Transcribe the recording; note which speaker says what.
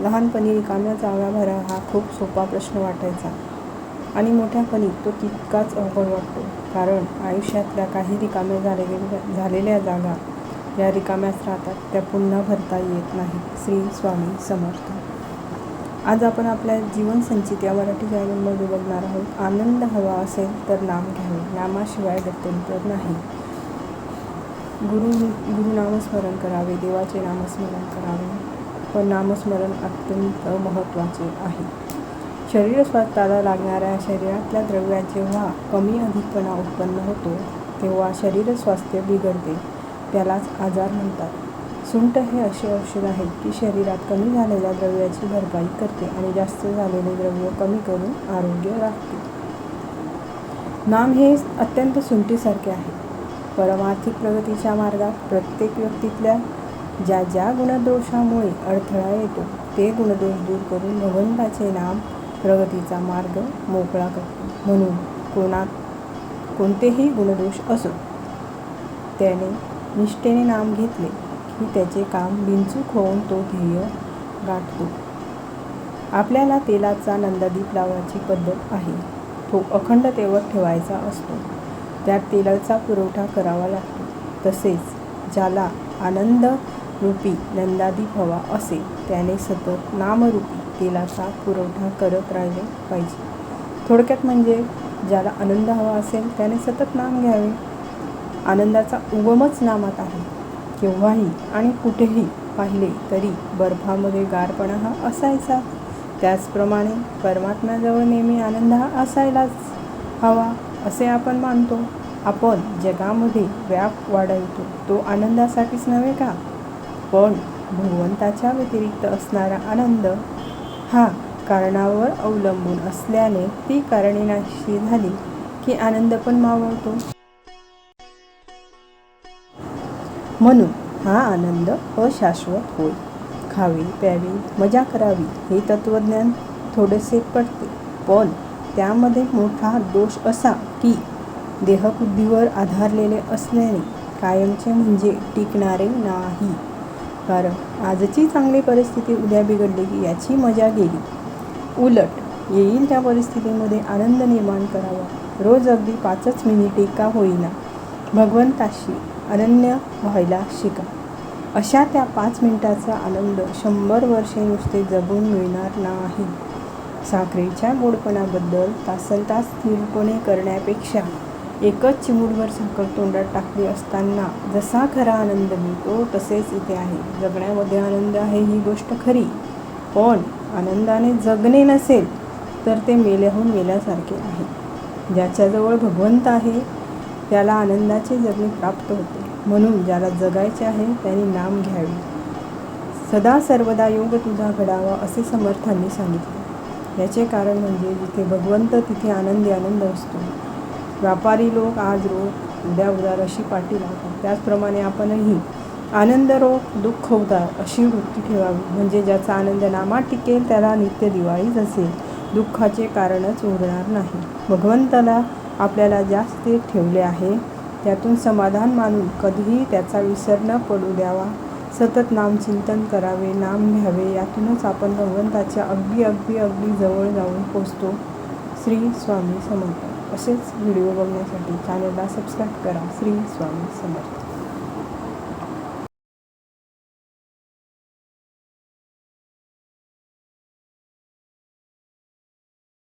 Speaker 1: लहानपणी रिकाम्या जागा भरा हा खूप सोपा प्रश्न वाटायचा. आणि मोठ्यापणी तो तितकाच अवघड वाटतो. कारण आयुष्यातल्या काही रिकाम्या झालेल्या झालेल्या जागा या रिकाम्याच राहतात त्या पुन्हा भरता येत नाहीत. श्री स्वामी समर्थ. आज आपण आपल्या जीवनसंचित या मराठी चॅनलमध्ये बघणार आहोत आनंद हवा असेल तर नाम घ्यावे. नामाशिवाय गत्यंतर नाही. गुरु गुरु नामस्मरण करावे देवाचे नामस्मरण करावे. पण नामस्मरण अत्यंत महत्त्वाचे आहे. शरीर स्वास्थ्याला लागणाऱ्या शरीरातल्या द्रव्यात जेव्हा कमी अधिकपणा उत्पन्न होतो तेव्हा शरीर स्वास्थ्य बिघडते त्यालाच आजार म्हणतात. सुंट हे असे औषध आहे की शरीरात कमी झालेल्या द्रव्याची भरपाई करते आणि जास्त झालेले द्रव्य कमी करून आरोग्य राखते. नाम हे अत्यंत सुंटीसारखे आहे. परमार्थिक प्रगतीच्या मार्गात प्रत्येक व्यक्तीतल्या ज्या ज्या गुणदोषामुळे अडथळा येतो ते गुणदोष दूर करून भगवंताचे नाम प्रगतीचा मार्ग मोकळा करतो. म्हणून कोणात कोणतेही गुणदोष असो त्याने निष्ठेने नाम घेतले की त्याचे काम बिनचूक होऊन तो ध्येय गाठतो. आपल्याला तेलाचा नंदादीप लावण्याची पद्धत आहे. तो अखंड तेवत ठेवायचा असतो. त्यात तेलाचा पुरवठा करावा लागतो. तसेच ज्याला आनंद रूपी नंदादीप हवा असेल त्याने सतत नामरूपी तेलाचा पुरवठा करत राहिले पाहिजे. थोडक्यात म्हणजे ज्याला आनंद हवा असेल त्याने सतत नाम घ्यावे. आनंदाचा उगमच नामात आहे. केव्हाही आणि कुठेही पाहिले तरी बर्फामध्ये गारपणा हा असायचा. त्याचप्रमाणे परमात्म्याजवळ नेहमी आनंद हा असायलाच हवा असे आपण मानतो. आपण जगामध्ये व्याप वाढवतो. तो आनंदासाठीच नव्हे का? पण भगवंताच्या व्यतिरिक्त असणारा आनंद हा कारणावर अवलंबून असल्याने ती कारणे नाशी झाली की आनंद पण मावळतो. म्हणून हा आनंद अशाश्वत होय. खावी प्यावी मजा करावी हे तत्त्वज्ञान थोडेसे पडते. पण त्यामध्ये मोठा दोष असा की देहबुद्धीवर आधारलेले असल्याने कायमचे म्हणजे टिकणारे नाही. कारण आजची चांगली परिस्थिती उद्या बिघडली की याची मजा गेली. उलट येईल त्या परिस्थितीमध्ये आनंद निर्माण करावा. रोज अगदी पाचच मिनिटे का होईना. भगवंताशी अनन्य व्हायला शिका. अशा त्या पाच मिनिटाचा आनंद शंभर वर्षे नुसते जगून मिळणार नाही. साखरेच्या गोडपणाबद्दल तासनतास स्थिरपणे करण्यापेक्षा एकच चिमूटभर साखर तोंडात टाकली असताना जसा खरा आनंद मिळतो तसेच इथे आहे. जगण्यामध्ये आनंद आहे ही गोष्ट खरी. पण आनंदाने जगणे नसेल तर ते मेल्याहून मेल्यासारखे आहे. ज्याच्याजवळ भगवंत आहे त्याला आनंदाचे जगणे प्राप्त होते. म्हणून ज्याला जगायचे आहे त्याने नाम घ्यावे. सदा सर्वदा योग तुझा घडावा असे समर्थांनी सांगितले. याचे कारण म्हणजे जिथे भगवंत तिथे आनंदी आनंद असतो. व्यापारी लोक आज रोग उद्या उदार अशी पाठी लावतात त्याचप्रमाणे आपणही आनंद रोग दुःख उदार अशी वृत्ती ठेवावी. म्हणजे ज्याचा आनंद नामात टिकेल त्याला नित्य दिवाळीच असेल. दुःखाचे कारणच उरणार नाही. भगवंताला आपल्याला जास्त ठेवले आहे त्यातून समाधान मानून कधीही त्याचा विसर न पडू द्यावा. सतत नामचिंतन करावे नाम घ्यावे यातूनच आपण भगवंताच्या अगदी अगदी अगदी जवळ जाऊन पोचतो. श्री स्वामी समर्थ. असेच व्हिडिओ बघण्यासाठी चॅनलला सबस्क्राईब करा. श्री स्वामी समर्थ.